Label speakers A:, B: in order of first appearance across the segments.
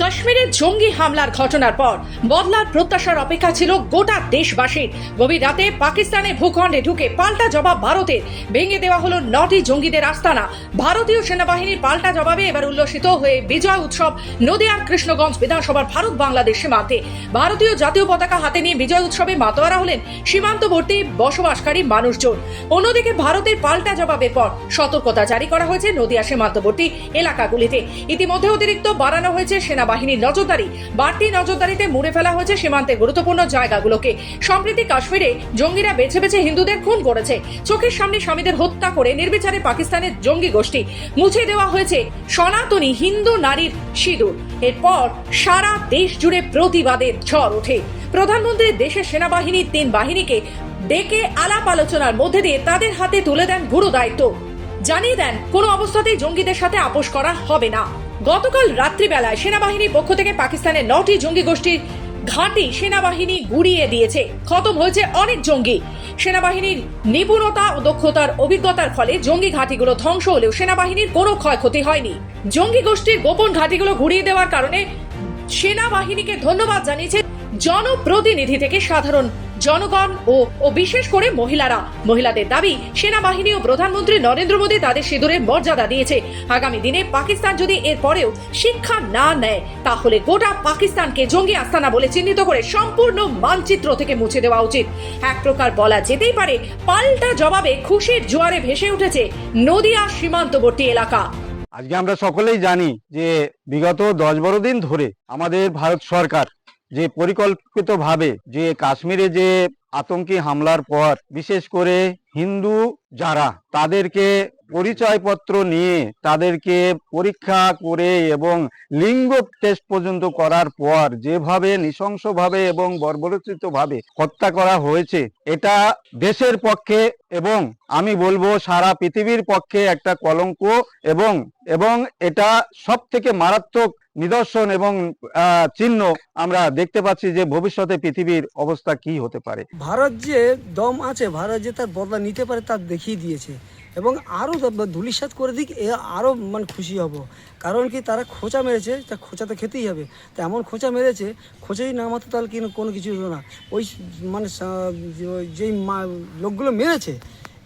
A: কাশ্মীরে জঙ্গি হামলার ঘটনার পর বদলার প্রত্যাশার অপেক্ষা ছিল গোটা দেশবাসীর। গভীর রাতে পাকিস্তানের ভূখণ্ডে ঢুকে পাল্টা জবাব ভারতের। ভেঙে দেওয়া হলো নটি জঙ্গিদের আস্তানা। ভারতীয় সেনাবাহিনীর পাল্টা জবাবে এবার উল্লসিত হয়ে বিজয় উৎসব নদিয়ার কৃষ্ণগঞ্জ বিধানসভার ভারত বাংলাদেশ সীমান্তে। ভারতীয় জাতীয় পতাকা হাতে নিয়ে বিজয় উৎসবে মাতোয়ারা হলেন সীমান্তবর্তী বসবাসকারী মানুষজন। অন্যদিকে ভারতের পাল্টা জবাবের পর সতর্কতা জারি করা হয়েছে নদিয়া সীমান্তবর্তী এলাকাগুলিতে। ইতিমধ্যে অতিরিক্ত বাড়ানো হয়েছে সেনাবাহিনীর নজরদারি। বাড়তি নজরদারিতে মুড়ে ফেলা হয়েছে সীমান্তের গুরুত্বপূর্ণ জায়গাগুলোকে। সম্প্রতি কাশ্মীরে জঙ্গিরা বেছে বেছে হিন্দুদের খুন করেছে। চোখের সামনে স্বামীদের হত্যা করে নির্বিচারে পাকিস্তানের জঙ্গি গোষ্ঠী মুছে দেওয়া হয়েছে সনাতনী হিন্দু নারীর সিঁদুর। এরপর সারা দেশ জুড়ে প্রতিবাদের ঝড় ওঠে। প্রধানমন্ত্রী দেশের সেনাবাহিনীর তিন বাহিনীকে ডেকে আলাপ আলোচনার মধ্যে দিয়ে তাদের হাতে তুলে দেন গুরু দায়িত্ব। জানিয়ে দেন, কোনো অবস্থাতেই জঙ্গিদের সাথে আপোষ করা হবে না। গতকাল রাত্রিবেলায় সেনাবাহিনীর পক্ষ থেকে পাকিস্তানের নটি জঙ্গি গোষ্ঠীর ঘাঁটি সেনাবাহিনী গুড়িয়ে দিয়েছে। খতম হয়েছে অনেক জঙ্গি। সেনাবাহিনীর নিপুণতা ও দক্ষতার অভিজ্ঞতার ফলে জঙ্গি ঘাঁটিগুলো ধ্বংস হলেও সেনাবাহিনীর কোনো ক্ষয়ক্ষতি হয়নি। জঙ্গি গোষ্ঠীর গোপন ঘাঁটিগুলো ঘুরিয়ে দেওয়ার কারণে সেনাবাহিনীকে ধন্যবাদ জানিয়েছে জনপ্রতিনিধি থেকে সাধারণ জনগণ ও ও বিশেষ করে মহিলারা। মহিলাদের দাবি, সেনাবাহিনী ও প্রধানমন্ত্রী নরেন্দ্র মোদী তাদের সিঁদুরের মর্যাদা দিয়েছে। আগামী দিনে পাকিস্তান যদি এর পরেও শিক্ষা না নেয়, তাহলে গোটা পাকিস্তানকে জঙ্গি আস্তানা বলে চিহ্নিত করে সম্পূর্ণ মানচিত্র থেকে মুছে দেওয়া উচিত। এক প্রকার বলা যেতেই পারে, পাল্টা জবাবে খুশির জোয়ারে ভেসে উঠেছে নদিয়া সীমান্তবর্তী এলাকা।
B: আজকে আমরা সকলেই জানি যে বিগত দশ বারো দিন ধরে আমাদের ভারত সরকার যে পরিকল্পিতভাবে যে কাশ্মীরে যে আতঙ্কি হামলার পর, বিশেষ করে হিন্দু যারা, তাদেরকে পরিচয়পত্র নিয়ে তাদেরকে পরীক্ষা করে এবং লিঙ্গ টেস্ট পর্যন্ত করার পর যেভাবে নৃশংসভাবে এবং বর্বরচিতভাবে হত্যা করা হয়েছে, এটা দেশের পক্ষে এবং আমি বলব সারা পৃথিবীর পক্ষে একটা কলঙ্ক এবং এবং এটা সব থেকে মারাত্মক নিদর্শন এবং চিহ্ন আমরা দেখতে পাচ্ছি যে ভবিষ্যতে পৃথিবীর অবস্থা কি হতে পারে।
C: ভারত যে দম আছে, ভারত যে তার বদলা নিতে পারে তা দেখিয়ে দিয়েছে। এবং আরও ধুলিসাত করে দিক, এ আরও মানে খুশি হব। কারণ কি তারা খোঁচা মেরেছে, তা খোঁচা তো খেতেই হবে। তা এমন খোঁচা মেরেছে, খোঁচাই না মারতো তাহলে কিন্তু কোনো কিছু হতো না। ওই মানে যেই লোকগুলো মেরেছে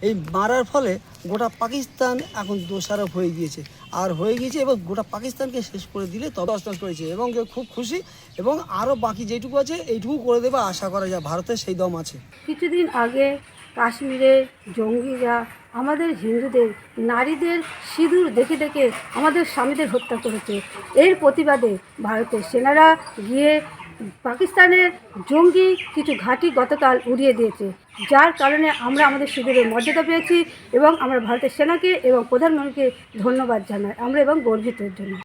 C: এই মারার ফলে গোটা পাকিস্তান এখন দোষারোপ হয়ে গিয়েছে। আর হয়ে গিয়েছে এবং গোটা পাকিস্তানকে শেষ করে দিলে তবে অস্তান করেছে এবং কেউ খুব খুশি এবং আরও বাকি যেটুকু আছে এইটুকু করে দেবে আশা করা যায় ভারতের সেই দম আছে।
D: কিছুদিন আগে কাশ্মীরে জঙ্গিরা আমাদের হিন্দুদের, নারীদের সিঁদুর দেখে দেখে আমাদের স্বামীদের হত্যা করেছে। এর প্রতিবাদে ভারতের সেনারা গিয়ে পাকিস্তানের জঙ্গি কিছু ঘাঁটি গতকাল উড়িয়ে দিয়েছে। যার কারণে আমরা আমাদের শিবিরের মর্যাদা পেয়েছি এবং আমরা ভারতের সেনাকে এবং প্রধানমন্ত্রীকে ধন্যবাদ জানাই। আমরা এবং গর্বিতের জন্য।